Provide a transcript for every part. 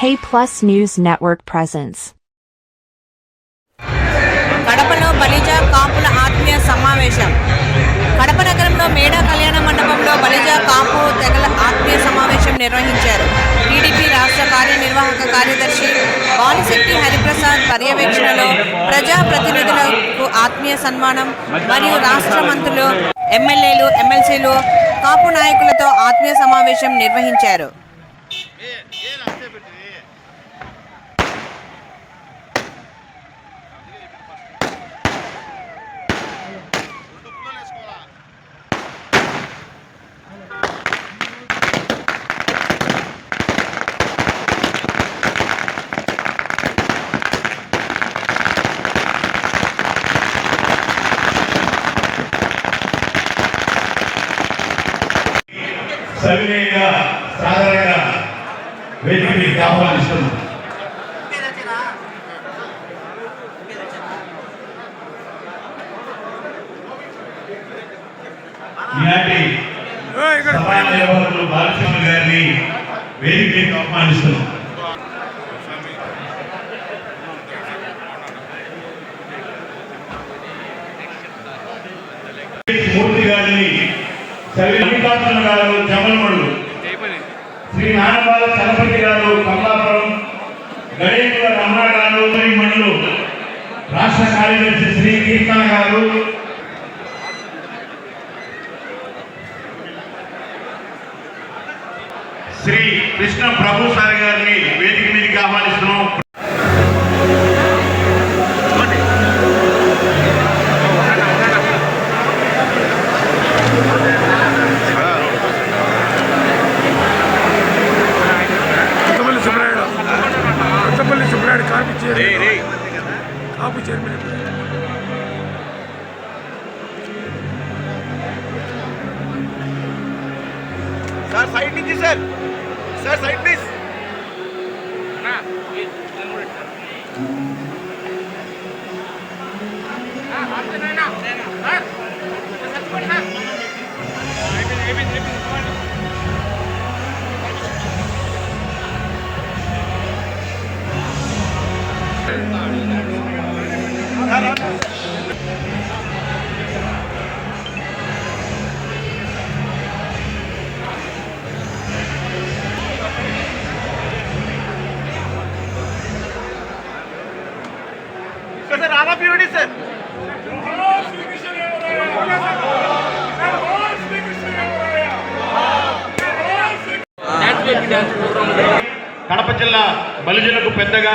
K Plus News Network presence. కడపలో బలిజ కాపుల ఆత్మీయ సమావేశం. కడప నగరంలో మేడా కళ్యాణ మండపంలో బలిజ కాపు తెగల ఆత్మీయ సమావేశం నిర్వహించారు. టీడీపీ రాష్ట్ర కార్యనిర్వాహక కార్యదర్శి బాలిశెట్టి హరిప్రసాద్ పర్యవేక్షణలో ప్రజా ప్రతినిధులకు ఆత్మీయ సన్మానం మరియు రాష్ట్ర మంత్రులు ఎమ్మెల్యేలు ఎమ్మెల్సీలు కాపు నాయకులతో ఆత్మీయ సమావేశం నిర్వహించారు. సవినయంగా సాధారణంగా వేదికకి ఆహ్వానిస్తున్నాం. ఈనాటి గారిని వేదికకి ఆహ్వానిస్తున్నాం. సవి గారు జమలమడు శ్రీ నానబాల చలపతి గారు కమలాపురం గణేకుల రమణ గారు మణులు రాష్ట్ర కార్యదర్శి శ్రీ కీర్తన గారు. శ్రీ కృష్ణ ప్రభు సార్ గారిని వేదిక మీదకి ఆహ్వానిస్తున్నాం. Kothapalli Subrayudu Kothapalli Subrayudu Kapu chairman Kapu chairman sir side నుంచి sir. Sir side please. Sir all of unity sir? Kadapa జిల్లా బలిజలకు పెద్దగా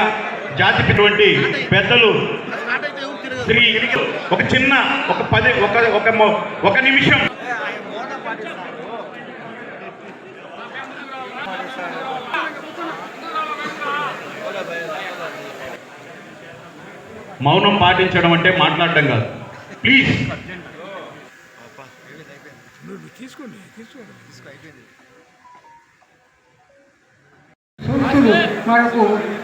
జాతిపిటువంటి పెద్దలు శ్రీ ఒక చిన్న ఒక పది ఒక ఒక ఒక నిమిషం. మౌనం పాటించడం అంటే మాట్లాడడం కాదు. ప్లీజ్. తీసుకోండి తీసుకోండి మనకు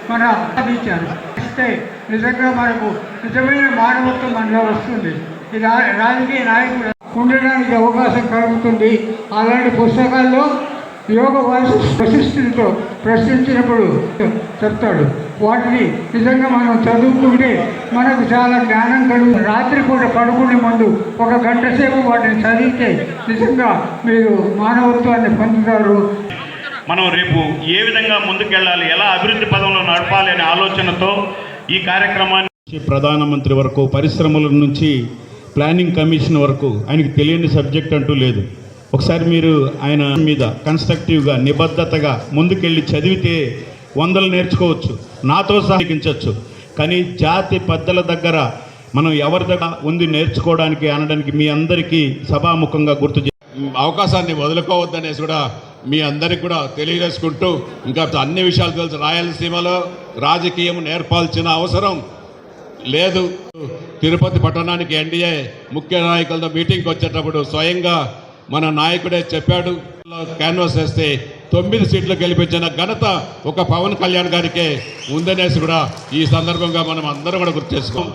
మన అందించారు ఇస్తే నిజంగా మనకు నిజమైన మానవత్వం మనలో వస్తుంది. ఇది రాజకీయ నాయకుడు ఉండడానికి అవకాశం కలుగుతుంది. అలాంటి పుస్తకాల్లో యోగ వాసి- వశిష్ఠులతో ప్రశ్నించినప్పుడు చెప్తాడు. వాటిని నిజంగా మనం చదువుకుంటే మనకు చాలా జ్ఞానం కలుగు రాత్రి పూట పడుకునే ముందు ఒక గంట సేపు వాటిని చదివితే నిజంగా మీరు మానవత్వాన్ని పొందుతారు. మనం రేపు ఏ విధంగా ముందుకెళ్ళాలి ఎలా అభివృద్ధి పదంలో నడపాలి అనే ఆలోచనతో ఈ కార్యక్రమాన్ని ప్రధానమంత్రి వరకు పరిశ్రమల నుంచి ప్లానింగ్ కమిషన్ వరకు ఆయనకి తెలియని సబ్జెక్ట్ అంటూ లేదు. ఒకసారి మీరు ఆయన మీద కన్స్ట్రక్టివ్గా నిబద్ధతగా ముందుకెళ్ళి చదివితే వందలు నేర్చుకోవచ్చు నాతో సహకరించవచ్చు కానీ జాతి పెద్దల దగ్గర మనం ఎవరి దగ్గర ఉంది నేర్చుకోవడానికి అనడానికి మీ అందరికీ సభాముఖంగా గుర్తు అవకాశాన్ని వదులుకోవద్దనేసి కూడా మీ అందరికి కూడా తెలియజేసుకుంటూ ఇంకా అన్ని విషయాలు తెలుసు. రాయలసీమలో రాజకీయం నేర్పాల్సిన అవసరం లేదు. తిరుపతి పట్టణానికి ఎన్డీఏ ముఖ్య నాయకులతో మీటింగ్కి వచ్చేటప్పుడు స్వయంగా మన నాయకుడే చెప్పాడు. క్యాన్వాస్ వేస్తే తొమ్మిది సీట్లు గెలిపించిన ఘనత ఒక పవన్ కళ్యాణ్ గారికే ఉందనేసి కూడా ఈ సందర్భంగా మనం అందరం కూడా గుర్తు చేసుకోం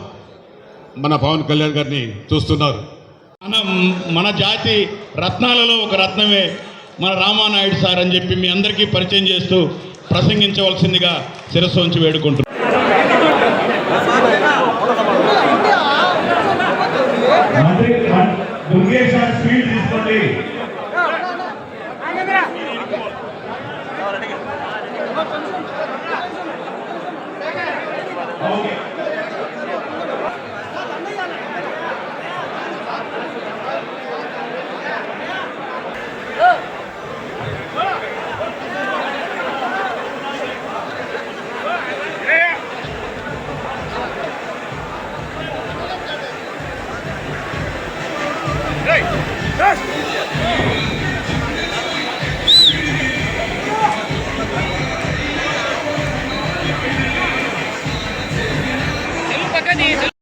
మన పవన్ కళ్యాణ్ గారిని చూస్తున్నారు. మన మన జాతి రత్నాలలో ఒక రత్నమే. మన రామానాయుడు సార్ అని చెప్పి మీ అందరికీ పరిచయం చేస్తూ ప్రసంగించవలసిందిగా శిరస్సు ఉంచి వేడుకుంటున్నాను Okay. Ganito.